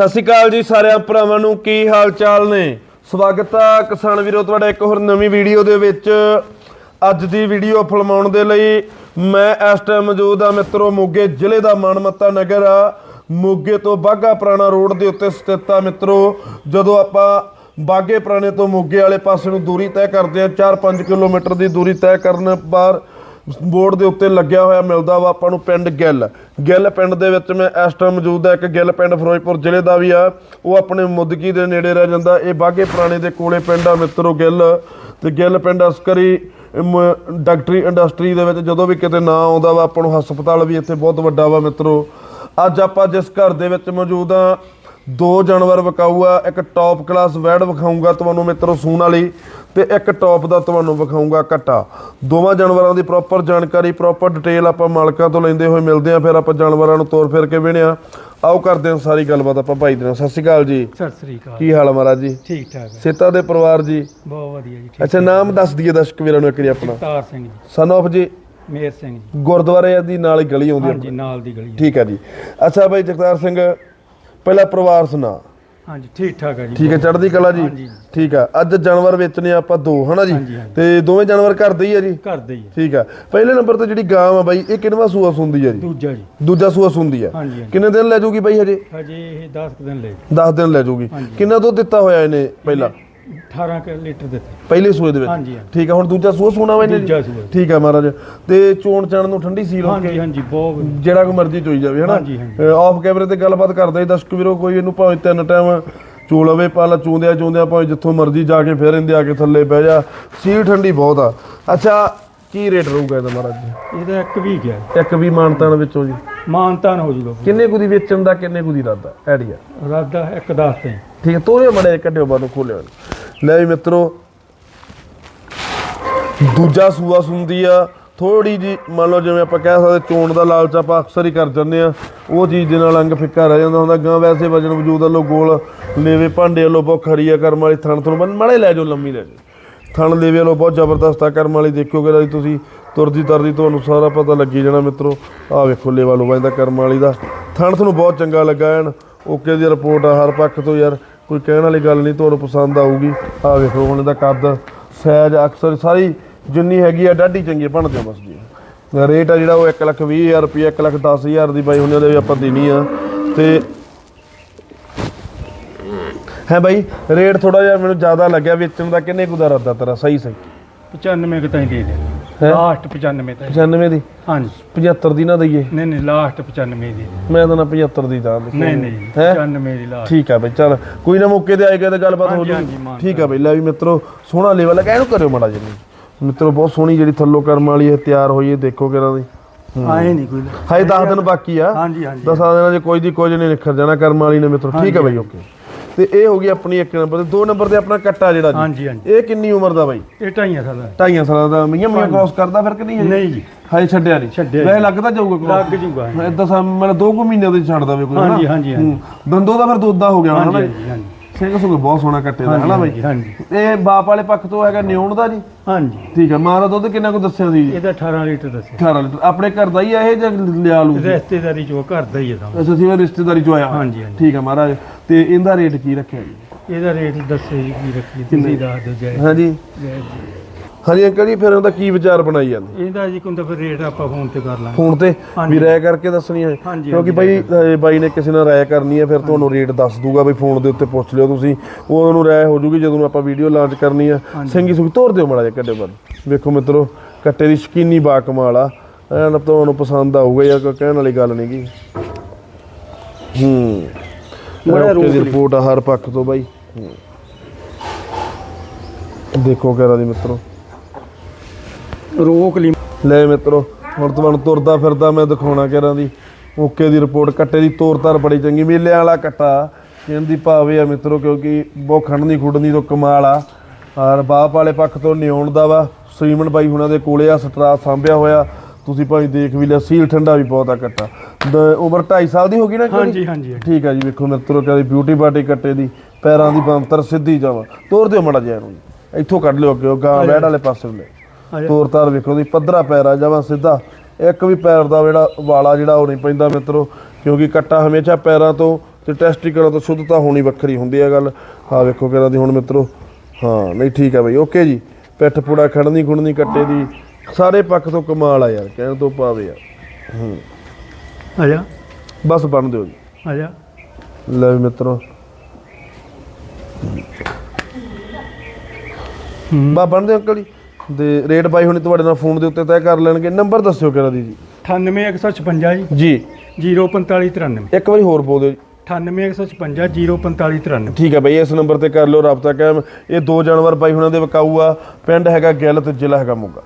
ਸਤਿ ਸ਼੍ਰੀ ਅਕਾਲ ਜੀ ਸਾਰਿਆਂ ਭਰਾਵਾਂ ਨੂੰ, ਕੀ ਹਾਲ ਚਾਲ ਨੇ? ਸਵਾਗਤ ਆ ਕਿਸਾਨ ਵੀਰੋ, ਤੁਹਾਡਾ ਇੱਕ ਹੋਰ ਨਵੀਂ ਵੀਡੀਓ ਦੇ ਵਿੱਚ। ਅੱਜ ਦੀ ਵੀਡੀਓ ਫਿਲਮਾਉਣ ਦੇ ਲਈ ਮੈਂ ਇਸ ਟਾਈਮ ਮੌਜੂਦ ਆ ਮਿੱਤਰੋ, ਮੋਗੇ ਜ਼ਿਲ੍ਹੇ ਦਾ ਮਾਨਮੱਤਾ ਨਗਰ ਆ। ਮੋਗੇ ਤੋਂ ਬਾਗਾ ਪੁਰਾਣਾ ਰੋਡ ਦੇ ਉੱਤੇ ਸਥਿਤ ਆ ਮਿੱਤਰੋ। ਜਦੋਂ ਆਪਾਂ ਬਾਗੇ ਪੁਰਾਣੇ ਤੋਂ ਮੋਗੇ ਵਾਲੇ ਪਾਸੇ ਨੂੰ ਦੂਰੀ ਤੈਅ ਕਰਦੇ ਆ 4-5 ਕਿਲੋਮੀਟਰ ਦੀ ਦੂਰੀ ਤੈਅ ਕਰਨ ਬਾਅਦ ਬੋਰਡ ਦੇ ਉੱਤੇ ਲੱਗਿਆ ਹੋਇਆ ਮਿਲਦਾ ਵਾ ਆਪਾਂ ਨੂੰ ਪਿੰਡ ਗਿੱਲ। ਗਿੱਲ ਪਿੰਡ ਦੇ ਵਿੱਚ ਮੈਂ ਇਸ ਟਾਈਮ ਮੌਜੂਦ ਆ ਇੱਕ ਗਿੱਲ ਪਿੰਡ ਫਿਰੋਜ਼ਪੁਰ ਜ਼ਿਲ੍ਹੇ ਦਾ ਵੀ ਆ। ਉਹ ਆਪਣੇ ਮੁੱਦਕੀ ਦੇ ਨੇੜੇ ਰਹਿ ਜਾਂਦਾ। ਇਹ ਬਾਗੇ ਪੁਰਾਣੇ ਦੇ ਕੋਲੇ ਪਿੰਡ ਆ ਮਿੱਤਰੋ ਗਿੱਲ। ਤੇ ਗਿੱਲ ਪਿੰਡ ਅਸਕਰੀ, ਮ- ਡਾਕਟਰੀ ਇੰਡਸਟਰੀ ਦੇ ਵਿੱਚ ਜਦੋਂ ਵੀ ਕਿਤੇ ਨਾਂ ਆਉਂਦਾ ਵਾ, ਆਪਾਂ ਨੂੰ ਹਸਪਤਾਲ ਵੀ ਇੱਥੇ ਬਹੁਤ ਵੱਡਾ ਵਾ ਮਿੱਤਰੋ। ਅੱਜ ਆਪਾਂ ਜਿਸ ਘਰ ਦੇ ਵਿੱਚ ਮੌਜੂਦ ਆ ਦੋ ਜਾਨਵਰ ਵਿਕਾਊ ਆ ਇੱਕ ਟੌਪ ਕਲਾਸ ਵੈੜ ਵਿਖਾਊਂਗਾ ਤੁਹਾਨੂੰ ਮਿੱਤਰੋ ਸੂਣ ਵਾਲੀ ਤੇ ਇੱਕ ਟੌਪ ਦਾ ਤੁਹਾਨੂੰ ਵਿਖਾਊਂਗਾ ਕੱਟਾ। ਦੋਵਾਂ ਜਾਨਵਰਾਂ ਦੀ ਪ੍ਰੋਪਰ ਜਾਣਕਾਰੀ ਪ੍ਰੋਪਰ ਡਿਟੇਲ ਆਪਾਂ ਮਾਲਕਾਂ ਤੋਂ ਲੈਂਦੇ ਹੋਏ ਮਿਲਦੇ ਆ ਫਿਰ ਆਪਾਂ ਜਾਨਵਰਾਂ ਨੂੰ ਤੋਰ ਫਿਰ ਕੇ ਵੇਣਿਆ ਆਓ ਕਰਦੇ ਹਾਂ ਸਾਰੀ ਗੱਲਬਾਤ ਆਪਾਂ ਭਾਈ ਦੇ ਨਾਲ। ਸਤਿ ਸ਼੍ਰੀ ਅਕਾਲ ਜੀ। ਸਤਿ ਸ੍ਰੀ ਅਕਾਲ। ਕੀ ਹਾਲ ਆ ਮਹਾਰਾਜ ਜੀ? ਠੀਕ ਠਾਕ ਹੈ ਸੇਤਾ ਦੇ ਪਰਿਵਾਰ ਜੀ? ਬਹੁਤ ਵਧੀਆ ਜੀ ਠੀਕ ਅੱਛਾ ਨਾਮ ਦੱਸ ਦਈਏ ਦਰਸ਼ਕ ਵੀਰਾਂ ਨੂੰ ਇੱਕ ਵਾਰੀ ਆਪਣਾ। ਤਾਰ ਸਿੰਘ ਜੀ। ਸਨ ਆਫ ਜੀ? ਮੇਰ ਸਿੰਘ ਜੀ। ਗੁਰਦੁਆਰੇ ਦੀ ਨਾਲ ਹੀ ਗਲੀ ਆਉਂਦੀ ਆ। ਹਾਂਜੀ ਨਾਲ ਦੀ ਗਲੀ ਹੈ। ਠੀਕ ਹੈ ਜੀ। ਅੱਛਾ ਭਾਈ ਜਗਤਾਰ ਸਿੰਘ ਪਹਿਲਾ ਪਰਿਵਾਰ ਸੁਣਾ। ਹਾਂਜੀ ਠੀਕ ਠਾਕ ਹੈ ਜੀ। ਠੀਕ ਹੈ ਚੜ੍ਹਦੀ ਕਲਾ ਜੀ? ਹਾਂਜੀ। ਠੀਕ ਆ ਅੱਜ ਜਾਨਵਰ ਵੇਚਨੇ ਆਪਾਂ ਦੋ ਹਨਾ ਜੀ? ਹਾਂਜੀ, ਹਾਂਜੀ। ਤੇ ਦੋਵੇਂ ਜਾਨਵਰ ਘਰ ਦੇ ਹੀ ਆ ਜੀ? ਘਰ ਦੇ ਹੀ ਹੈ। ਠੀਕ ਆ ਪਹਿਲੇ ਨੰਬਰ ਤੇ ਜਿਹੜੀ ਗਾਂ ਆ ਬਾਈ ਇਹ ਕਿੰਨਵਾ ਸੂਆ ਸੁੰਦੀ ਆ ਜੀ? ਦੂਜਾ ਜੀ। ਦੂਜਾ ਸੂਆ ਸੁੰਦੀ ਆ। ਹਾਂਜੀ ਹਾਂਜੀ। ਕਿੰਨੇ ਦਿਨ ਲੈ ਜਾਊਗੀ ਬਾਈ ਹਜੇ? ਹਜੇ ਇਹ 10 ਕੁ ਦਿਨ ਲੈ 10 ਦਿਨ ਲੈ ਜਾਊਗੀ ਹਾਂਜੀ। ਕਿੰਨਾ ਦੁੱਧ ਦਿੱਤਾ ਹੋਇਆ ਇਹਨੇ ਪਹਿਲਾ? 18 ਕੁ ਲੀਟਰ ਦਿੱਤੇ ਪਹਿਲੇ ਸੂਏ ਦੇ ਵਿੱਚ? ਹਾਂਜੀ, ਹਾਂਜੀ। ਠੀਕ ਆ ਹੁਣ ਦੂਜਾ ਸੂਆ ਸੋਣਾ ਵਾ ਇਹਨੇ ਜੀ? ਦੂਜਾ ਸੂਆ। ਠੀਕ ਆ ਮਹਾਰਾਜ। ਤੇ ਚੋਣ ਚਾਣ ਨੂੰ ਠੰਡੀ ਸੀਲ ਹੋ ਹਾਂਜੀ ਕੇ ਹਾਂਜੀ ਬਹੁਤ ਵਧੀਆ। ਜਿਹੜਾ ਕੋਈ ਮਰਜ਼ੀ ਚੋਈ ਜਾਵੇ ਹਨਾ? ਹਾਂਜੀ, ਹਾਂਜੀ। ਆਫ ਕੈਮਰੇ ਤੇ ਗੱਲਬਾਤ ਕਰਦਾ ਹੀ ਦਰਸ਼ਕ ਵੀਰੋ ਕੋਈ ਇਹਨੂੰ ਭਾਵੇਂ ਤਿੰਨ ਟਾਈਮ ਚੋ ਲਵੇ ਪਾਲਾ ਚੋਂਦਿਆ ਚੋਂਦਿਆ ਭਾਵੇਂ ਜਿੱਥੋਂ ਮਰਜ਼ੀ ਜਾ ਕੇ ਫੇਰ ਇਹਦੇ ਆ ਕੇ ਥੱਲੇ ਬਹਿ ਜਾ। ਸੀਲ ਠੰਡੀ ਬਹੁਤ ਆ। ਅੱਛਾ ਕੀ ਰੇਟ ਰਹੂਗਾ ਇਹਦਾ ਮਹਾਰਾਜ ਜੀ? ਇਹਦਾ ਇੱਕ ਵੀ ਗਿਆ। ਇੱਕ ਵੀ ਮਾਨਤਾਨ ਵਿੱਚੋਂ ਜੀ? ਮਾਨਤਾਨ ਹੋ ਜੂਗਾ। ਕਿੰਨੇ ਕੁ ਦੀ ਵੇਚਣ ਦਾ ਕਿੰਨੇ ਕੁ ਦੀ ਰਾਦਾ ਆਈਡੀਆ ਰਾਦਾ ਇੱਕ 10 ਤੇ। ਠੀਕ ਹੈ ਤੋਰੇ ਮੜੇ ਕੱਢਿਓ ਬਾਹਰੋਂ ਖੋਲਿਓ ਲੈ ਵੀ ਮਿੱਤਰੋ, ਦੂਜਾ ਸੂਆ ਸੁੰਦੀ ਆ ਥੋੜੀ ਜੀ ਮੰਨ ਲਓ ਜਿਵੇਂ ਆਪਾਂ ਕਹਿ ਸਕਦੇ ਚੋਣ ਦਾ ਲਾਲਚ ਆਪਾਂ ਅਕਸਰ ਹੀ ਕਰ ਜਾਂਦੇ ਆ, ਉਹ ਚੀਜ਼ ਦੇ ਨਾਲ ਅੰਗ ਫਿੱਕਾ ਰਹਿ ਜਾਂਦਾ ਹੁੰਦਾ ਗਾਂ ਵੈਸੇ ਵਜਨ ਵਜੂਦ ਵੱਲੋਂ ਗੋਲ ਲੇਵੇ ਭਾਂਡੇ ਵੱਲੋਂ ਬਹੁਤ ਖੜੀ ਆ, ਕਰਮ ਵਾਲੀ ਥਣ ਤੋਂ ਮੜੇ ਲੈ ਜਾਓ, ਲੰਮੀ ਲੈ ਜਾਓ। ਥਣ ਲੇਵੇ ਵੱਲੋਂ ਬਹੁਤ ਜ਼ਬਰਦਸਤ ਆ, ਕਰਮ ਵਾਲੀ ਦੇਖਿਓਗੇ ਰਾਜੀ ਤੁਸੀਂ, ਤੁਰਦੀ ਤਰਦੀ ਤੁਹਾਨੂੰ ਸਾਰਾ ਪਤਾ ਲੱਗੀ ਜਾਣਾ ਮਿੱਤਰੋ। ਆਹ ਵੇਖੋ ਲੇਵਾ ਲੋ ਇਹਦਾ ਕਰਮ ਵਾਲੀ ਦਾ। ਥਣ ਤੁਹਾਨੂੰ ਬਹੁਤ ਚੰਗਾ ਲੱਗਾ ਐਨ, ਓਕੇ ਦੀ ਰਿਪੋਰਟ ਆ, ਹਰ ਪੱਖ ਤੋਂ ਯਾਰ। ਕੋਈ ਕਹਿਣ ਵਾਲੀ ਗੱਲ ਨਹੀਂ, ਤੁਹਾਨੂੰ ਪਸੰਦ ਆਊਗੀ। ਆਹ ਵੇਖੋ, ਹੁਣ ਇਹਦਾ ਕੱਦ ਸਾਈਜ਼ ਅਕਸਰ ਸਾਰੀ ਜਿੰਨੀ ਹੈਗੀ ਆ, ਡਾਢੀ ਚੰਗੀ ਬਣ ਆ ਬਸ ਜੀ। ਰੇਟ ਆ ਜਿਹੜਾ ਉਹ 1 ਲੱਖ 20 ਹਜ਼ਾਰ ਰੁਪਏ 1 ਲੱਖ 10 ਹਜ਼ਾਰ ਦੀ ਬਾਈ, ਹੁਣ ਉਹਦੇ ਵੀ ਆਪਾਂ ਦੇਣੀ ਆ। ਤੇ ਹੈ ਬਾਈ, ਰੇਟ ਥੋੜਾ ਜਿਹਾ ਮੈਨੂੰ ਜ਼ਿਆਦਾ ਲੱਗਿਆ, ਵੇਚਣ ਦਾ ਕਿੰਨੇ ਕੁ ਦਾ ਰੱਦਾ ਤੇਰਾ? ਸਹੀ ਸਹੀ। 95 ਕੁ ਤਾਈਂ ਦੇ ਦੇ। ਹੈਂ? ਲਾਸਟ 95 ਤਾਈਂ 95 ਦੀ? ਹਾਂਜੀ। 75 ਦੀ ਨਾ ਦਈਏ। ਨਹੀਂ ਨਹੀਂ ਲਾਸਟ 95 ਦੀ। ਮੈਂ ਤਾਂ ਨਾ 75 ਦੀ ਦਾਂ ਨਹੀਂ ਨਹੀਂ ਹੈ? 95 ਦੀ ਲਾਸਟ। ਠੀਕ ਆ ਬਈ ਚਲ। ਕੋਈ ਨਾ ਮੌਕੇ ਤੇ ਆਏਗਾ ਤੇ ਗੱਲਬਾਤ ਹੋ ਹਾਂਜੀ, ਜੂ ਹਾਂਜੀ, ਮਾਨ ਠੀਕ ਆ ਬਈ ਲੈ ਵੀ ਮਿੱਤਰੋ ਸੋਹਣਾ ਲੈਵਲ ਹੈ ਇਹਨੂੰ ਕਰਿਓ ਮਾੜਾ ਜਿਹਾ। ਮਿੱਤਰੋ ਬਹੁਤ ਸੋਹਣੀ ਜਿਹੜੀ ਥੱਲੋਂ ਕਰਮ ਵਾਲੀ ਹੈ ਤਿਆਰ ਹੋਈ ਹੈ ਦੇਖੋ ਕਿਹਨਾਂ ਦੀ। ਆਏ ਨਹੀਂ ਕੋਈ ਹਾਏ 10 ਦਿਨ ਬਾਕੀ ਆ। ਹਾਂਜੀ ਹਾਂਜੀ। ਦਸਾਂ ਦਿਨਾਂ 'ਚ ਕੋਈ ਦੀ ਕੁਝ ਨਹੀਂ ਨਿਖਰ ਜਾਣਾ ਕਰਮ ਵਾਲੀ ਨੇ ਮਿੱਤਰੋ। ਠੀਕ ਆ ਬਈ ਓਕੇ। ਤੇ ਇਹ ਹੋ ਗਈ ਆਪਣੀ ਇੱਕ ਨੰਬਰ ਤੇ ਦੋ ਨੰਬਰ ਤੇ ਆਪਣਾ ਕੱਟਾ ਜਿਹੜਾ ਜੀ ਹਾਂਜੀ ਹਾਂਜੀ ਇਹ ਕਿੰਨੀ ਉਮਰ ਦਾ ਬਾਈ ਇਹ ਢਾਈਆਂ ਸਾਲਾਂ ਦਾ। ਢਾਈਆਂ ਸਾਲਾਂ ਦਾ ਮੀਆਂ ਮੀਆਂ ਕ੍ਰਾਸ ਕਰਦਾ ਫਿਰ ਕਿ ਨਹੀਂ ਹਜੇ? ਨਹੀਂ ਜੀ ਹਾਏ ਛੱਡਿਆ ਨਹੀਂ ਛੱਡਿਆ ਵੈਸੇ ਲੱਗਦਾ ਜਾਊਗਾ cross? ਲੱਗ ਜੂਗਾ ਇਹ। ਇਦਾਂ ਸਾ ਮਤਲਬ ਦੋ ਕੁ ਮਹੀਨੇ ਦੇ ਛੱਡ ਦਵੇ ਕੋਈ? ਹਾਂਜੀ ਹਾਂਜੀ ਹਾਂਜੀ ਹੂੰ। ਦੰਦੋ ਦਾ ਫਿਰ ਦੋਦਾ ਹੋ ਗਿਆ ਹਾਂਜੀ? ਹਾਂਜੀ ਹਾਂਜੀ ਸਿੰਘ ਸੁਗ ਬਹੁਤ ਸੋਹਣਾ ਕੱਟੇ ਦਾ ਹਨਾ ਬਾਈ? ਹਾਂਜੀ ਇਹ ਬਾਪ ਵਾਲੇ ਪੱਖ ਤੋਂ ਹੈਗਾ ਨਿਉਣ ਦਾ ਜੀ? ਹਾਂਜੀ। ਠੀਕ ਹੈ ਮਾਂ ਦਾ ਦੁੱਧ ਕਿੰਨਾ ਕੁ ਦੱਸਿਆ ਸੀ ਜੀ? ਇਹਦਾ 18 ਲੀਟਰ ਦੱਸਿਆ। 18 ਲੀਟਰ। ਆਪਣੇ ਘਰ ਦਾ ਹੀ ਆ ਇਹ ਜਾਂ ਲਿਆ ਲੂ? ਰਿਸ਼ਤੇਦਾਰੀ ਚੋਂ ਘਰ ਦਾ ਹੀ ਹੈ ਤਾਂ ਅੱਛਾ ਸੀ ਰਿਸ਼ਤੇਦਾਰੀ ਚੋਂ ਆਇਆ। ਹਾਂਜੀ ਹਾਂਜੀ। ਠੀਕ ਹੈ ਮਹਾਰਾਜ ਤੇ ਇਹਦਾ ਰੇਟ ਕੀ ਰੱਖਿਆ ਜੀ? ਇਹਦਾ ਰੇਟ ਦੱਸੇ ਜੀ ਕੀ ਰੱਖੀ ਤੁਸੀਂ ਦੱਸ ਦਿਓ ਜੈ ਹਾਂਜੀ। ਜੈ ਜੀ। ਹਾਂਜੀ ਅੰਕਲ ਜੀ ਫਿਰ ਉਹਦਾ ਕੀ ਵਿਚਾਰ ਬਣਾਈ ਜਾਂਦੇ? ਇਹਦਾ ਜੀ ਕੋਈ ਤਾਂ ਫਿਰ ਰੇਟ ਆਪਾਂ ਫੋਨ ਤੇ ਕਰ ਲਾਂਗੇ। ਫੋਨ ਤੇ? ਹਾਂਜੀ। ਵੀ ਰਾਇ ਕਰਕੇ ਦੱਸਣੀ ਹੈ। ਹਾਂਜੀ, ਕਿਉਂਕਿ ਬਾਈ ਅਹ ਬਾਈ ਨੇ ਕਿਸੇ ਨਾਲ ਰਾਇ ਕਰਨੀ ਹੈ ਫਿਰ ਤੁਹਾਨੂੰ ਰੇਟ ਦੱਸ ਦੂਗਾ ਬਈ ਫੋਨ ਦੇ ਉੱਤੇ ਪੁੱਛ ਲਿਓ ਤੁਸੀਂ। ਉਹ ਉਹਨੂੰ ਰਾਇ ਹੋ ਜੂਗੀ ਜਦੋਂ ਆਪਾਂ ਵੀਡੀਓ ਲਾਂਚ ਕਰਨੀ ਆ ਸਿੰਗੀ ਸੁਗੀ ਤੋਰ ਦਿਓ ਮਾੜਾ ਜਿਹਾ ਕੱਡੇ ਪਰ ਵੇਖੋ ਮਿੱਤਰੋ ਕੱਟੇ ਦੀ ਸ਼ਕੀਨੀ ਬਾ ਕਮਾਲ ਆ। ਐਨ ਤੁਹਾਨੂੰ ਪਸੰਦ ਆਊਗਾ ਯਾਰ ਕੋਈ ਕਹਿਣ ਵਾਲੀ ਗੱਲ ਨਹੀਂਗੀ ਹੂੰ। ਬੜਾ ਓਕੇ ਦੀ ਰੂਪ ਰਿਪੋਰਟ ਆ ਹਰ ਪੱਖ ਤੋਂ ਬਾਈ। ਹੂੰ। ਦੇਖੋ ਕਿਹੜਾ ਦੀ ਮਿੱਤਰੋ। ਰੋਕ ਲਈ। ਲੈ ਮਿੱਤਰੋ ਹੁਣ ਤੁਹਾਨੂੰ ਤੁਰਦਾ ਫਿਰਦਾ ਮੈਂ ਦਿਖਾਉਣਾ ਕਿਹੜਾ ਦੀ। ਓਕੇ ਦੀ ਰਿਪੋਰਟ ਕੱਟੇ ਦੀ ਤੋਰ ਤਾਰ ਬੜੀ ਚੰਗੀ। ਮੇਲੇ ਵਾਲਾ ਕੱਟਾ। ਕਹਿੰਦੀ ਭਾਵੇ ਆ ਮਿੱਤਰੋ ਕਿਉਂਕਿ ਬਹੁਤ ਖੜਨੀ ਖੁੱਡਨੀ ਤੋਂ ਕਮਾਲ ਆ। ਔਰ ਬਾਪ ਵਾਲੇ ਪੱਖ ਤੋਂ ਨਿਉਣ ਦਾ ਵਾ। ਸ੍ਰੀਮਨ ਬਾਈ ਹੁਣਾਂ ਦੇ ਕੋਲੇ ਆ ਸਟਰਾ ਸਾਂਭਿਆ ਹੋਇਆ। ਤੁਸੀਂ ਭਾਈ ਦੇਖ ਵੀ ਲਿਆ ਸੀਲ ਠੰਡਾ ਵੀ ਬਹੁਤ ਆ ਕੱਟਾ। ਦ- ਉਮਰ 2.5 ਸਾਲ ਦੀ ਹੋ ਗਈ ਨਾ? ਹਾਂਜੀ ਹਾਂਜੀ ਠੀਕ ਆ ਜੀ ਵੇਖੋ ਮਿੱਤਰੋ ਕਹਿੰਦੀ ਬਿਊਟੀ ਬਾਟੀ ਕੱਟੇ ਦੀ। ਪੈਰਾਂ ਦੀ ਬੰਤਰ ਸਿੱਧੀ ਜਾਵਾ। ਤੋਰ ਦਿਓ ਮੜਾ ਜਿਹਾ ਇਹਨੂੰ ਇੱਥੋਂ ਕੱਢ ਲਿਓ ਅੱਗੇ ਉਹ ਗਾਂ ਵੈੜ ਵਾਲੇ ਪਾਸੇ ਨੂੰ ਲੈ। ਤੋਰ ਤਾਰ ਵੇਖੋ ਦੀ ਪੱਧਰਾ ਪੈਰ ਆ ਜਾਵਾ ਸਿੱਧਾ। ਇੱਕ ਵੀ ਪੈਰ ਦਾ ਜਿਹੜਾ ਵਾਲਾ ਜਿਹੜਾ ਉਹ ਨਹੀਂ ਪੈਂਦਾ ਮਿੱਤਰੋ ਕਿਉਂਕਿ ਕੱਟਾ ਹਮੇਸ਼ਾ ਪੈਰਾਂ ਤੋਂ ਤੇ ਟੈਸਟੀਕਲਾਂ ਤੋਂ ਸ਼ੁੱਧਤਾ ਹੋਣੀ ਵੱਖਰੀ ਹੁੰਦੀ ਹੈ ਗੱਲ। ਹਾਂ ਵੇਖੋ ਕਿਹੜਾ ਦੀ ਹੁਣ ਮਿੱਤਰੋ। ਹਾਂ ਨਹੀਂ ਠੀਕ ਹੈ ਬਈ ਓਕੇ ਜੀ। ਪਿੱਠ ਪੂੜਾ ਖੜਨੀ ਖੁੜਨੀ ਕੱਟੇ ਦੀ ਸਾਰੇ ਪੱਖ ਤੋਂ ਕਮਾਲ ਆ ਯਾਰ ਕਹਿਣ ਤੋਂ ਪਾਵੇ ਯਾਰ ਆ। ਜਾ ਬਸ ਬਣ ਦਿਓ ਜੀ। ਆ ਜਾ ਲੈ ਮਿੱਤਰੋ। ਹੂੰ। ਬਾ ਬਣ ਦਿਓ ਅੰਕਲ ਜੀ। ਤੇ ਰੇਟ ਬਾਈ ਹੁਣੇ ਤੁਹਾਡੇ ਨਾਲ ਫੋਨ ਦੇ ਉੱਤੇ ਤੈਅ ਕਰ ਲੈਣਗੇ। ਨੰਬਰ ਦੱਸਿਓ ਕਿਹੜਾ ਦੀ ਜੀ? 98156 ਜੀ। ਜੀ। 04593 ਇੱਕ ਵਾਰੀ ਹੋਰ ਬੋਲ ਦਿਓ ਜੀ। 98156 04593 ਠੀਕ ਹੈ ਬਈ ਇਸ ਨੰਬਰ ਤੇ ਕਰ ਲਿਓ ਰਾਬਤਾ ਕਾਇਮ। ਇਹ ਦੋ ਜਾਨਵਰ ਬਾਈ ਹੁਣਾਂ ਦੇ ਵਿਕਾਊ ਆ। ਪਿੰਡ ਹੈਗਾ ਗਿੱਲ ਤੇ ਜ਼ਿਲ੍ਹਾ ਹੈਗਾ ਮੋਗਾ।